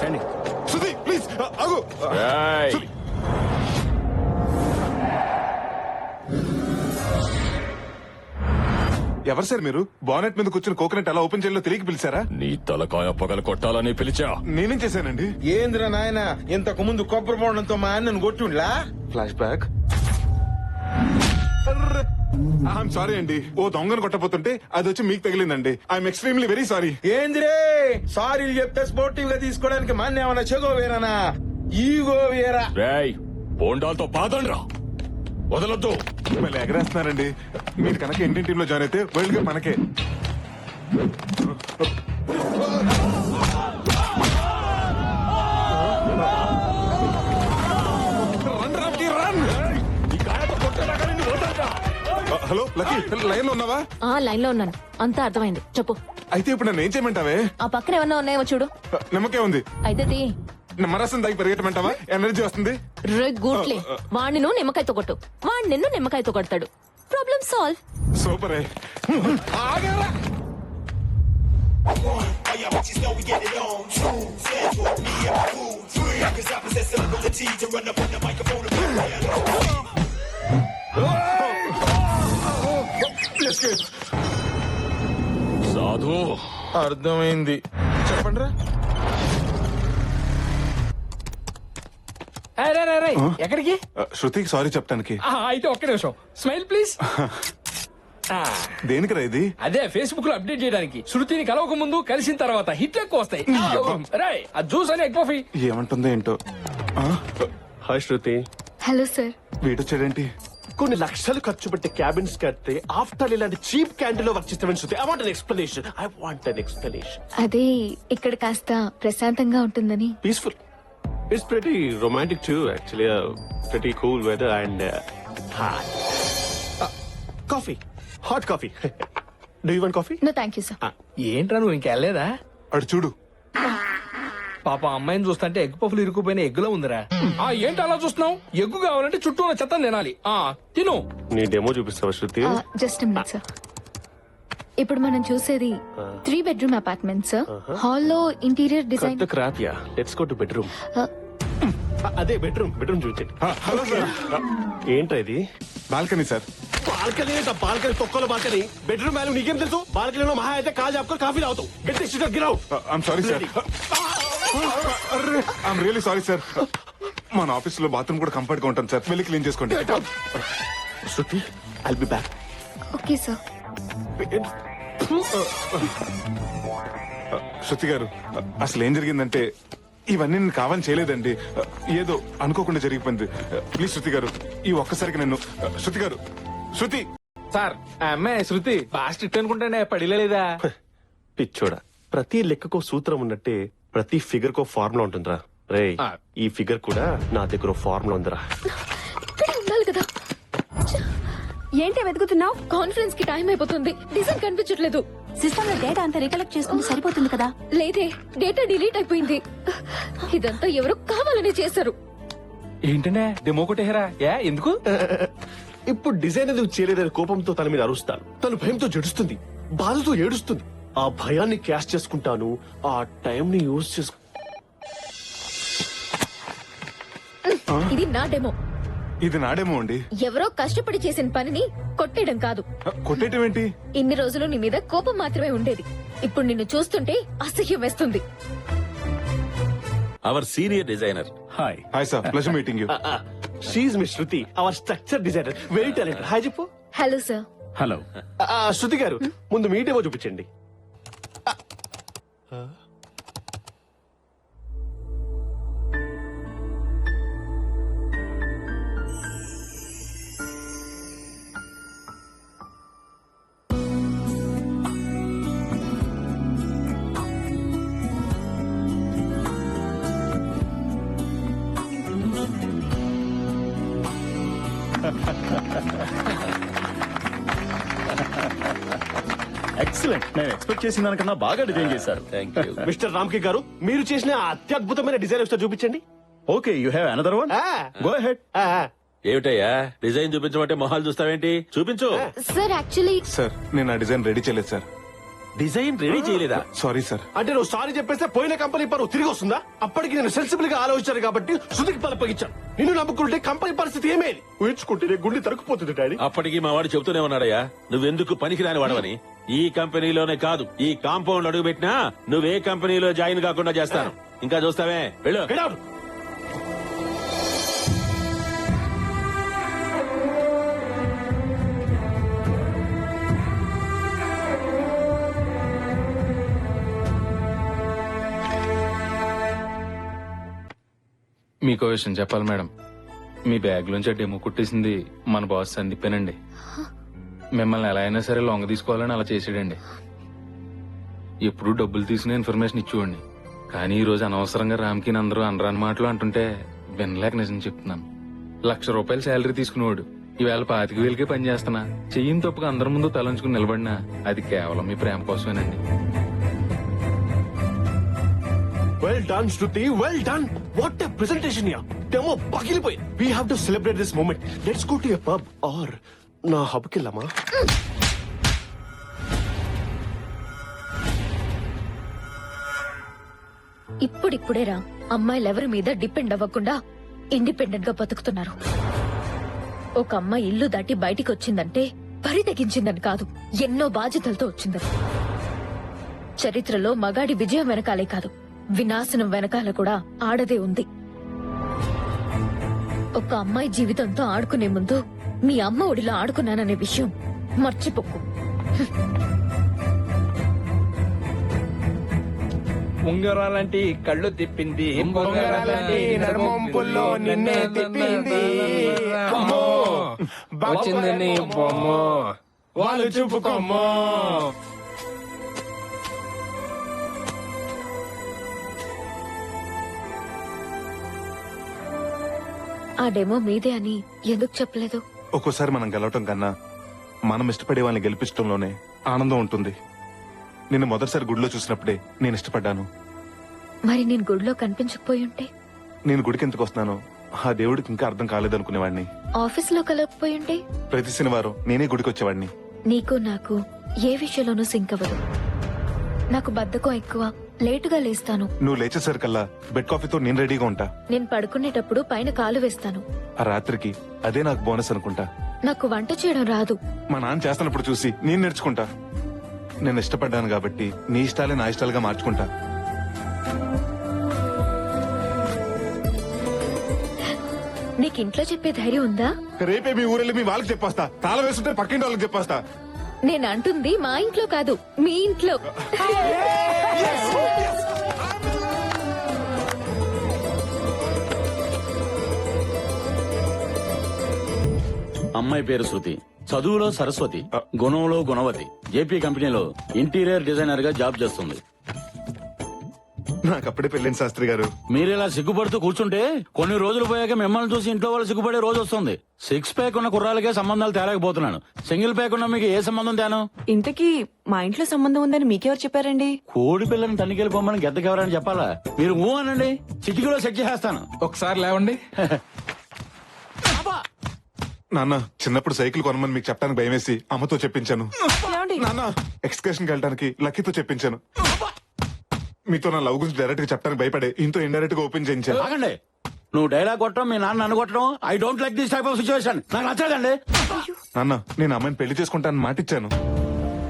శృతి please ఆగు. ఏయ్. ఎవరు సార్ మీరు? బానెట్ మీద కూర్చుని కోకోనట్ ఎలా ఓపెన్ చేయాలో తెలియక పిలిచారా? నీ తలకాయ పగల కొట్టాలని పిలిచా. నేనేం చేశానండి? ఏంద్ర నాయన ఇంతకు ముందు కొబ్బరి బోండంతో మా అన్నను కొట్టుండ్లా? ఫ్లాష్ బ్యాక్ ఐఎమ్ సారీ అండి. ఓ దొంగను కొట్టబోతుంటే అది వచ్చి మీకు తగిలిందండి. ఐఎమ్ ఎక్స్ట్రీమ్లీ వెరీ సారీ ఏందిరే? సారీలు చెప్తే స్పోర్టివ్గా తీసుకోవడానికి మా అన్న ఏమన్నా చెగో వేరానా? ఈగో వేరా. రేయ్ బోండాలతో పాదండ్రా. వదలొద్దు. మళ్ళీ ఎగరేస్తున్నారండి. మీరు కనుక ఇండియన్ టీమ్లో జాయిన్ అయితే వరల్డ్ కప్ మనకే. హలో లక్కీ లైన్లో ఉన్నావా? ఆ లైన్లో ఉన్నాను. అంతా అర్థమైంది. చెప్పు. అయితే ఇప్పుడు నన్ను ఏం చేయమంటావే? ఆ పక్కన ఏమన్నా ఉన్నాయేమో చూడు. నిమ్మకే ఉంది. అయితే తీ. నిమ్మరసం దాగి పరిగెట్టమంటావా? ఎనర్జీ వస్తుంది. రే గూట్లే వాణ్ణి నువ్వు నిమ్మకాయతో కొట్టు. వాణ్ణి నిన్ను నిమ్మకాయతో కొడతాడు. Problem solve super. ఆగారా. రే, రే, రే. ఎక్కడికి? శృతికి సారీ చెప్పడానికి ఆ, అయితే ఒక్క నిమిషం. Smile please. దేనికిరా ఇది? అదే ఫేస్బుక్లో అప్డేట్ చేయడానికి. శృతిని కలవక ముందు కలిసిన తర్వాత హిట్లు ఎక్కువ వస్తాయి. రే ఆ జ్యూస్ అని ఎక్కువ ఏమంటుందో ఏంటో. ఆ, హాయ్ శృతి. Hello sir. వీడొచ్చాడేంటి? కొన్ని లక్షలు ఖర్చు పెట్టి క్యాబిన్స్ కడితే ఆఫ్టర్ ఇలాంటి చీప్ క్యాంటీన్లో వర్క్ చేస్తామని Shruti I want an explanation I want an explanation అదే ఇక్కడ కాస్త ప్రశాంతంగా ఉంటుందని. Peaceful it's pretty romantic too actually pretty cool weather and hot coffee hot coffee do you want coffee no thank you sir ఏంట్రా నువ్వు ఇంకెళ్ళలేదా? అడు చూడు. పాప అమ్మాయిని చూస్తుంటే ఎగ్ పఫ్లు ఇరుక్కుపోయిన ఎగ్గులో ఉందిరా. ఆ ఏంటి అలా చూస్తున్నావు? ఎగ్గు కావాలంటే చుట్టూ ఉన్న చెత్త తినాలి. ఆ తిను. నీ డెమో చూపిస్తావా శృతి? జస్ట్ మినిట్ సార్ ఇప్పుడు మనం చూసేది త్రీ బెడ్రూమ్ అపార్ట్మెంట్ సార్ హాల్లో interior design crap yeah. Let's go to bedroom అదే బెడ్రూమ్ బెడ్రూమ్ ఆ, హలో సార్ ఇది? బాల్కనీ సార్ బాల్కనీ బాల్కనీ తొక్కలో బాల్కనీ. బెడ్రూమ్ వాల్యూ నీకేం తెలుసు? బాల్కనీలో మహా అయితే కాల్ చెప్పుకొని కాఫీ తాగుతావు. Get గిరౌ I'm sorry sir I'm really sorry sir మన ఆఫీస్లో బాత్రూమ్ కూడా కంఫర్ట్గా ఉంటాను సార్ వెళ్ళి క్లీన్ చేసుకోండి. Shruti I'll be back okay sir Shruti గారు అసలు ఏం జరిగిందంటే ఇవన్నీ నేను కావాలని చేయలేదండి. ఏదో అనుకోకుండా జరిగిపోయింది. ప్లీజ్ శృతి గారు ఈ ఒక్కసారికి నన్ను శృతి గారు శృతి! సార్ ఆ అమ్మాయి శృతి బాగా స్ట్రిక్ట్ అనుకుంటానే పడిలేదా? పిచ్చోడా ప్రతి లెక్కకో సూత్రం ఉన్నట్టే ప్రతి ఫిగర్ కో ఫార్ములా ఉంటుందిరా. రే. ఈ ఫిగర్ కూడా నా దగ్గర ఫార్ములా ఉందిరా. ఉండాలి కదా. ఏంటి వెతుకుతున్నావు? కాన్ఫరెన్స్కి టైం అయిపోతుంది. డిజైన్ కనిపించట్లేదు. సిస్టమ్లో డేటా అంతా రికలెక్ట్ చేసుకుంటే సరిపోతుంది కదా? లేదే డేటా డిలీట్ అయిపోయింది. ఇదంతా ఎవరో కావాలని చేశారు. ఏంటనే? డెమో కొట్టేహరా ఏ ఎందుకు? ఇప్పుడు డిజైన్ ఎందుకు చేయలేదని కోపంతో తన మీద అరుస్తాను తను భయంతో జడుస్తుంది బాధతో ఏడుస్తుంది. ఆ భయాన్ని క్యాష్ చేసుకుంటాను ఆ టైం ని యూజ్ చేసుకు ఇది నా డెమో. ఇది నాడేమో అండి. ఎవరో కష్టపడి చేసిన పనిని కొట్టేయడం కాదు. కొట్టేయటం ఏంటి? ఇన్ని రోజులు నీ మీద కోపం మాత్రమే ఉండేది. ఇప్పుడు నిన్ను చూస్తుంటే అసహ్యం వేస్తుంది. Our senior designer hi hi sir pleasure meeting you she's Miss Shruti our structure designer very talent hi చెప్పు హలో సార్ హలో ఆ, శృతి గారు ముందు మీటేమో చూపించండి. 呃。哈哈哈哈哈！ఎక్సలెంట్ నేను ఎక్స్పెక్ట్ చేసిన దానికన్నా బాగా డిజైన్ చేశారు. థ్యాంక్ యూ మిస్టర్ రామ్కి గారు మీరు చేసిన ఆ అత్యద్భుతమైన డిజైన్ ఒకసారి చూపించండి. Okay you have another one ఆ, గో హెడ్. ఏమిటయ్యా? డిజైన్ చూపించమంటే మొహాలు చూస్తావేంటి? చూపించు. సార్ యాక్చువల్లీ సార్ నేను ఆ డిజైన్ రెడీ చేయలేదు సార్ డిజైన్ రెడీ చేయలేదా? సారీ సార్ అంటే నువ్వు సారీ చెప్పేస్తే పోయిన కంపెనీ పరువు తిరిగి వస్తుందా? అప్పటికి నేను సెన్సిబుల్గా ఆలోచించాను కాబట్టి శృతికి పలపగించాను నిన్ను నమ్ముకుంటే కంపెనీ పరిస్థితి ఏమేది ఊహించుకుంటే గుండె తరుక్కుపోతుంది డాడీ. అప్పటికి మా వాడు చెబుతూనే ఉన్నాడయ్యా. నువ్వెందుకు పనికిరాని వాడవని? ఈ కంపెనీలోనే కాదు ఈ కాంపౌండ్ అడుగు పెట్టినా నువ్వే కంపెనీలో జాయిన్ కాకుండా చేస్తాను. ఇంకా చూస్తావే వెళ్ళు. మీకో విషయం చెప్పాలి మేడం. మీ బ్యాగ్ నుంచి డెమో కుట్టేసింది మన బాస్ సందీపేనండి. మిమ్మల్ని ఎలా అయినా సరే లొంగ తీసుకోవాలని అలా చేసాడండి ఎప్పుడు డబ్బులు తీసుకునే ఇన్ఫర్మేషన్ ఇచ్చేవాడిని. కానీ ఈ రోజు అనవసరంగా రామ్కి అందరూ అనరాని మాటలు అంటుంటే వినలేక నిజం చెప్తున్నాను. లక్ష రూపాయలు శాలరీ తీసుకునేవాడు. ఈవేళ పాతిక వేలకే పని చేస్తున్నా. చెయ్యిని తప్పుగా అందరి ముందు తలంచుకుని నిలబడినా అది కేవలం మీ ప్రేమ కోసమేనండి. Well done Shruti well done what a presentation yeah demo పగిలిపోయింది we have to celebrate this moment let's go to a pub or నా హబ్ ఇప్పుడిప్పుడేరా అమ్మాయిలు ఎవరి మీద డిపెండ్ అవ్వకుండా ఇండిపెండెంట్గా బతుకుతున్నారు. ఒక అమ్మాయి ఇల్లు దాటి బయటికి వచ్చిందంటే పరితగించిందని కాదు ఎన్నో బాధ్యతలతో వచ్చిందని చరిత్రలో మగాడి విజయం వెనకాలే కాదు వినాశనం వెనకాల కూడా ఆడదే ఉంది. ఒక అమ్మాయి జీవితంతో ఆడుకునే ముందు మీ అమ్మ ఒడిలో ఆడుకున్నాననే విషయం మర్చిపోకు. ఉంగరాలంటి కళ్ళు తిప్పింది. ఉంగరాలంటి నడుమొంపుల్లో నిన్నే తిప్పింది. అమ్మో! బొమ్మ. వాళ్ళు చూపుకోమ్మో. ఆ డెమో మీదే అని ఎందుకు చెప్పలేదు? ఒక్కోసారి మనం గెలవటం కన్నా మనం ఇష్టపడే వాళ్ళని గెలిపించడంలోనే ఆనందం ఉంటుంది. నిన్ను మొదటిసారి గుడిలో చూసినప్పుడే నేను ఇష్టపడ్డాను. మరి నేను గుడిలో కనిపించకపోయి ఉంటే? నేను గుడికి ఎందుకు వస్తున్నానో ఆ దేవుడికి ఇంకా అర్థం కాలేదనుకునేవాడిని. ఆఫీస్లో కలగకపోయి ఉంటే? ప్రతి శనివారం నేనే గుడికి వచ్చేవాడిని. నీకు నాకు ఏ విషయంలోనూ సింక్ అవ్వదు. నాకు బద్ధకం ఎక్కువ. లేటుగా లేస్తాను. నువ్వు లేచేసరికల్లా బెడ్ కాఫీతో నేను రెడీగా ఉంటా. నేను పడుకునేటప్పుడు పైన కాలు వేస్తాను. ఆ రాత్రికి అదే నాకు బోనస్ అనుకుంటా. నాకు వంట చేయడం రాదు. మా నాన్న చేస్తున్నప్పుడు చూసి నేను నేర్చుకుంటా. నేను ఇష్టపడ్డాను కాబట్టి నీ ఇష్టాలే నా ఇష్టాలుగా మార్చుకుంటా. నీకు ఇంట్లో చెప్పే ధైర్యం ఉందా? రేపే మీ ఊరెళ్ళి మీ వాళ్ళకి చెప్పేస్తా. తాళం వేస్తుంటే పక్కింటి వాళ్ళకి చెప్పేస్తా. నేను అంటుంది మా ఇంట్లో కాదు మీ ఇంట్లో. అమ్మాయి పేరు శృతి. చదువులో సరస్వతి గుణంలో గుణవతి. జేపీ కంపెనీలో ఇంటీరియర్ డిజైనర్గా జాబ్ చేస్తుంది. నాకు అప్పుడే పెళ్ళింది శాస్త్రి గారు. మీరు ఇలా సిగ్గుపడుతూ కూర్చుంటే కొన్ని రోజులు పోయాక మిమ్మల్ని చూసి ఇంట్లో వాళ్ళు సిగ్గుపడే రోజు వస్తుంది. సిక్స్ ప్యాక్ ఉన్న కుర్రాలకే సంబంధాలు తేలేకపోతున్నాను. సింగిల్ ప్యాక్ ఉన్న మీకు ఏ సంబంధం తేను? ఇంతకీ మా ఇంట్లో సంబంధం ఉందని మీకెవరు చెప్పారండి? కోడి పిల్లని తనిఖీలు పొమ్మని గెద్దకెవరని చెప్పాలా? మీరు ఊ అనండి. చిటికీలో సెట్ చేసేస్తాను. ఒకసారి లేవండి. నాన్న చిన్నప్పుడు సైకిల్ కొనమని మీకు చెప్పడానికి భయమేసి అమ్మతో చెప్పించాను. ఏమండి? నాన్న ఎక్స్కర్షన్కి వెళ్ళడానికి లక్కీతో చెప్పించాను. మీతో నా లవ్ గురించి డైరెక్ట్గా చెప్పడానికి భయపడే ఇంతో ఇండైరెక్ట్గా ఓపెన్ చేయించాను. ఆగండి. నువ్వు డైలాగ్ కొట్టడం మీ నాన్న నన్ను కొట్టడం I don't like this type of situation నాకు నచ్చదండి నాన్న నేను అమ్మాయిని పెళ్ళి చేసుకుంటానని మాట ఇచ్చాను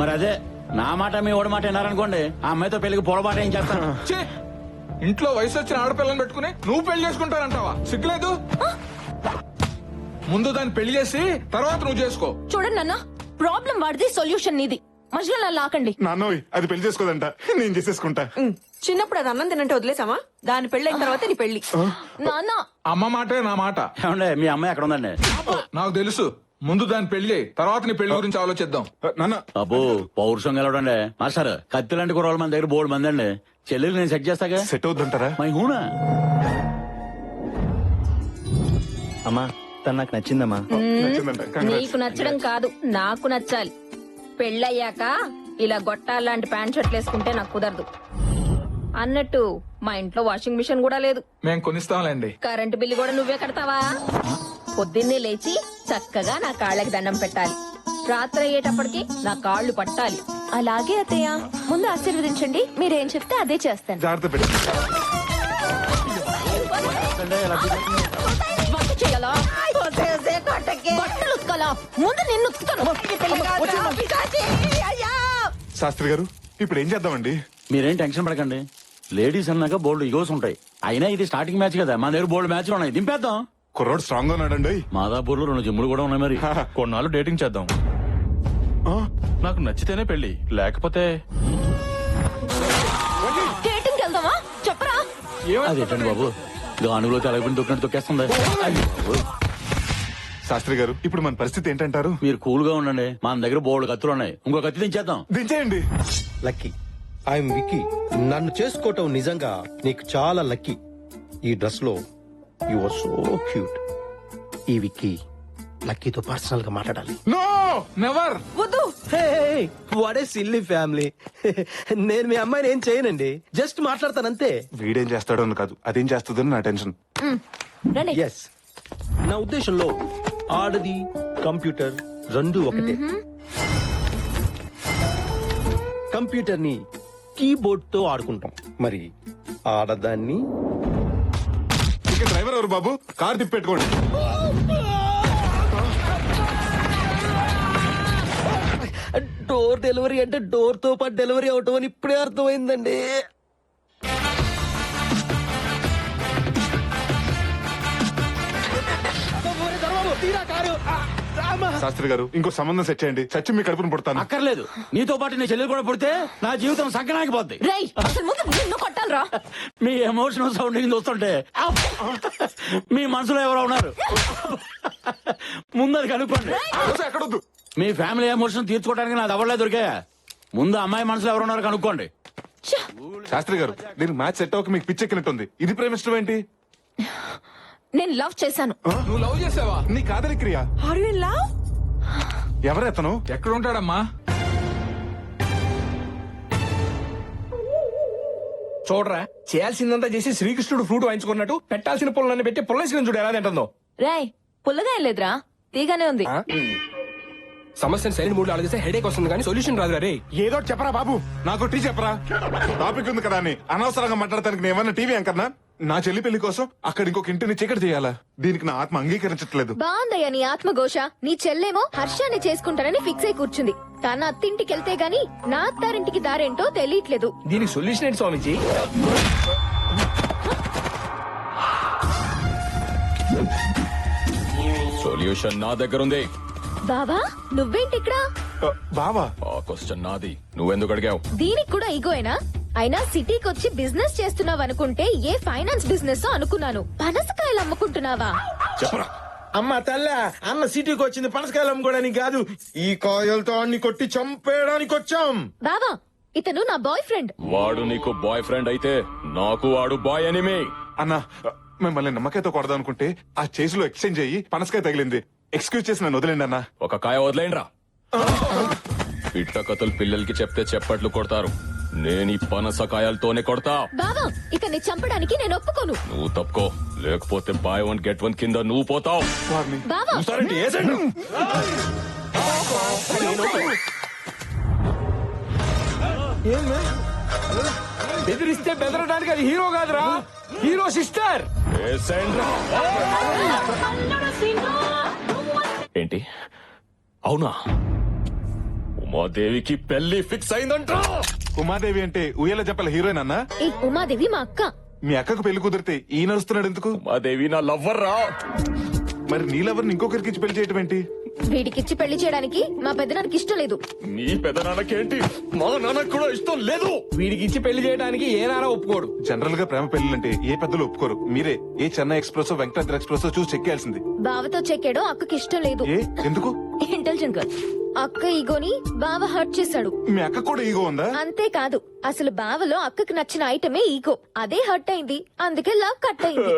మరి అదే నా మాట మీ ఓడి మాట విన్నారనుకోండి ఆ అమ్మాయితో పెళ్ళికి పొరపాటు ఏం చేస్తాను? ఛీ! ఇంట్లో వయసు వచ్చిన ఆడపిల్లని పెట్టుకుని నువ్వు పెళ్ళి చేసుకుంటానంటావా? సిగ్గులేదు? ముందు దాన్ని పెళ్ళి చేసి తర్వాత నువ్వు చేసుకో. చూడండి నాన్న ప్రాబ్లం వాడిది సొల్యూషన్ నీది. మధ్యలో నన్ను లాకండి. నాన్నోయ్ అది పెళ్ళి చేసుకోదంట. నేను చేసేసుకుంటా. చిన్నప్పుడు అది అన్నం తినంటే వదిలేసామా దాని పెళ్ళైన తర్వాత నీ పెళ్ళి నాన్న. అమ్మ మాటే నా మాట. ఏమండి మీ అమ్మాయి ఎక్కడ ఉందండి? నాకు తెలుసు. ముందు దాన్ని పెళ్ళి తర్వాత నీ పెళ్ళి గురించి ఆలోచిద్దాం. నాన్న. అబ్బో పౌరుషం గెలవడండి. మాస్టర్ కత్తి లాంటి కుర్రోళ్ళ మన దగ్గర బోర్డు మంది అండి. చెల్లెలు నేను సెట్ చేస్తాగా? సెట్ అవుద్దంటారా? మై హూనా? అమ్మా తను నాకు నచ్చిందమ్మా. నచ్చిందంట. నీకు నచ్చడం కాదు నాకు నచ్చాలి. పెళ్ళయ్యాక ఇలా గొట్టాలాంటి ప్యాంట్ షర్ట్లు వేసుకుంటే నాకు కుదరదు. అన్నట్టు మా ఇంట్లో వాషింగ్ మిషన్ కూడా లేదు. మేం కొనిస్తాంలేండి. కరెంటు బిల్లు కూడా నువ్వే కడతావా? పొద్దున్నే లేచి చక్కగా నా కాళ్ళకి దండం పెట్టాలి. రాత్రి అయ్యేటప్పటికి నా కాళ్ళు పట్టాలి. అలాగే అత్తయ్య. ముందు ఆశీర్వదించండి. మీరేం చెప్తే అదే చేస్తాను. జాగ్రత్త పెట్టి. వంట చేయాలా? బట్టలు ఉతకాలా? ముందు నిన్ను ఉతుకుతాను. శాస్త్రి గారు ఇప్పుడు ఏం చేద్దామండి? మీరేం టెన్షన్ పడకండి. లేడీస్ అన్నాక బోల్డ్ ఈగోస్ ఉంటాయి. అయినా ఇది స్టార్టింగ్ మ్యాచ్ కదా. మా దగ్గర బోల్డ్ మ్యాచ్లు ఉన్నాయి. దింపేద్దాం. కుర్రోడు స్ట్రాంగ్గా ఉన్నాడండి. మాదాపూర్లో రెండు జిమ్ములు కూడా ఉన్నాయి మరి. కొన్నాళ్ళు డేటింగ్ చేద్దాం. నాకు నచ్చితేనే పెళ్ళి లేకపోతే చెప్పరా? అదేంటండి బాబు? గానుగులో తెలగకుండా తొక్కినట్టు తొక్కేస్తుంది. శాస్త్రి గారు ఇప్పుడు మన పరిస్థితి ఏంటంటారు? మీరు కూల్గా ఉండండి. మన దగ్గర బోల్డ్ కత్తులు ఉన్నాయి. ఇంకో కత్తి దించేద్దాం దించేయండి. లక్కీ. ఐఎమ్ విక్కీ. నన్ను చేసుకోవటం నిజంగా నీకు చాలా లక్కీ. ఈ డ్రెస్లో యు ఆర్ సో క్యూట్. ఈ విక్కీ లక్కీతో పర్సనల్గా మాట్లాడాలి. నో! నెవర్! వద్దు! What a silly family. నేను మీ అమ్మాయిని ఏం చేయనండి. జస్ట్ మాట్లాడతానంతే. వీడేం చేస్తాడో అని కాదు. అదేం చేస్తుందో నా టెన్షన్. రండి. ఎస్ నా ఉద్దేశంలో ఆడది కంప్యూటర్ రెండు ఒకటే. కంప్యూటర్ని కీబోర్డ్తో ఆడుకుంటాం. మరి ఆడదాన్ని? ఇక డ్రైవర్ ఎవరు బాబు? కార్ తిప్పెట్టుకోండి డోర్ డెలివరీ అంటే డోర్తో పాటు డెలివరీ అవటం అని ఇప్పుడే అర్థమైందండి. శాస్త్రి గారు ఇంకో సంబంధం సెట్ చేయండి. చచ్చి మీ కడుపును పుడతాను. అక్కర్లేదు. నీతో పాటు నీ చెల్లెలు కూడా పుడితే నా జీవితం సంకనాగిపోద్ది. రేయ్ అసలు ముందు నిన్ను కొట్టాలరా. మీ ఎమోషనల్ సౌండింగ్ చూస్తుంటే! మీ మనసులో ఎవరో ఉన్నారు. ముందు అది కనుక్కోండి. ఎక్కడొద్దు. మీ ఫ్యామిలీ ఎమోషన్ తీర్చుకోవడానికి నాది ఎవరలే దొరికా ముందు అమ్మాయి మనసులో ఎవరు ఉన్నారు కనుక్కోండి. శాస్త్రి గారు దీనికి మ్యాచ్ సెట్ అవ్వక మీకు పిచ్చెక్కినట్టుంది. ఇది ప్రేమిష్టం ఏంటి? నేను లవ్ చేశాను. నువ్వు లవ్ చేసావా? నీ కాదలి క్రియ. ఆర్ యు ఇన్ లవ్ ఎవరెతను ఎక్కడ ఉంటాడమ్మా చూడరా చేయాల్సిందంతా చేసి శ్రీకృష్ణుడు ఫ్రూట్ వాయించుకున్నట్టు పెట్టాల్సిన పుల్లన్ని పెట్టి పుల్లేసిన చూడు ఎలా తింటుందో. రేయ్ పుల్లగా ఏం లేదురా. తీగానే ఉంది. సమస్యను సరైన మూడు ఆలోచిస్తే హెడేక్ వస్తుంది కానీ సొల్యూషన్ రాదు రే ఏదో ఒకటి చెప్పరా బాబు. నాకు టీ చెప్పరా? టాపిక్ ఉంది కదా అని. అనవసరంగా మాట్లాడటానికి నేను ఏమన్నా టీవీ అంకర్నా నా చెల్లి పెళ్ళి కోసం అక్కడ ఇంకొక ఇంటిని చీకటి చేయాలా? దీనికి నా ఆత్మ అంగీకరించట్లేదు. బాగుందయ్యా నీ ఆత్మఘోష. నీ చెల్లేమో హర్షాన్ని చేసుకుంటానని ఫిక్స్ అయి కూర్చుంది. తన అత్తింటికి వెళ్తే గాని నా అత్తారింటికి దారేంటో తెలియట్లేదు. దీనికి సొల్యూషన్ ఏంటి స్వామిజీ? సొల్యూషన్ నా దగ్గర ఉంది బావా నువ్వేంటి ఇక్కడ? బావా? ఆ క్వశ్చన్ నాది. నువ్వెందుకు అడిగావు? దీనికి కూడా ఈగోయేనా? అయినా సిటీకి వచ్చి బిజినెస్ చేస్తున్నావు అనుకుంటే ఏ ఫైనాన్స్ బిజినెస్ అనుకున్నాను. పనసకాయలు అమ్ముకుంటున్నావా? చెప్పరా. అమ్మ తల్ల అన్న సిటీకి వచ్చింది పనసకాయలు అమ్ముకోవడానికి కాదు ఈ కాయలతో అన్ని కొట్టి చంపేయడానికి వచ్చాం. బావా ఇతను నా బాయ్ ఫ్రెండ్. వాడు నీకు బాయ్ ఫ్రెండ్ అయితే నాకు వాడు బాయ్ ఎనిమి అన్నా మిమ్మల్ని నమ్మకాయతో కొడదాం అనుకుంటే ఆ చేసిలో ఎక్స్చేంజ్ అయ్యి పనసకాయ తగిలింది. ఎక్స్క్యూజ్ చేసి నన్ను వదిలేండి అన్నా. ఒక కాయ వదిలేండ్రా. పిట్ట కథలు పిల్లలకి చెప్తే చెప్పట్లు కొడతారు. నేను ఈ పనసకాయలతోనే కొడతా. బావా ఇతన్ని చంపడానికి నేను ఒప్పుకోను. నువ్వు తప్పుకో. లేకపోతే బాయ్ వన్ గెట్ వన్ కింద నువ్వు పోతావు. బావా. బెదిరిస్తే బెదరడానికి అది హీరో కాదురా. Hero sister. ఏసేండ్రా. ఏంటి? అవునా? ఉమాదేవికి పెళ్ళి ఫిక్స్ అయిందంట ఉమాదేవి అంటే ఉయ్యాల చెప్పల హీరోయిన్ అన్నా? ఈ ఉమాదేవి మా అక్క. మీ అక్కకు పెళ్ళి కుదిరితే ఈ నడుస్తున్నాడు ఎందుకు? ఉమాదేవి నా లవ్వర్? రా మరి నీలెవరిని ఇంకొకరికి ఇచ్చి పెళ్ళి చేయటం ఏంటి? వీడికిచ్చి పెళ్ళి చేయడానికి మా పెద్దనానికి ఇష్టం లేదు. నీ పెదనాన్నకేంటి మా నాన్నకు కూడా ఇష్టం లేదు. వీడికి ఇచ్చి పెళ్ళి చేయడానికి ఏ నారా ఒప్పుకోడు? జనరల్గా ప్రేమ పెళ్ళిలంటే ఏ పెద్దలు ఒప్పుకోరు. మీరే ఏ చెన్నై ఎక్స్ప్రెస్ వెంకటాద్రి ఎక్స్ప్రెస్ చూసి చెక్కేయాల్సింది బావతో చెక్కాడో అక్కకి ఇష్టం లేదు. ఏ? ఎందుకు? ఇంటెలిజెంట్ గర్ల్ అక్క ఈగోని బావ హర్ట్ చేశాడు. మీ అక్క కూడా ఈగో ఉందా? అంతేకాదు అసలు బావలో అక్కకి నచ్చిన ఐటమే ఈగో. అదే హర్ట్ అయింది. అందుకే లవ్ కట్ అయింది.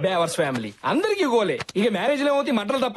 బేవర్స్ ఫ్యామిలీ అందరికీ గోలే ఇక మ్యారేజ్లో ఏమవుతాయి మంటలు తప్ప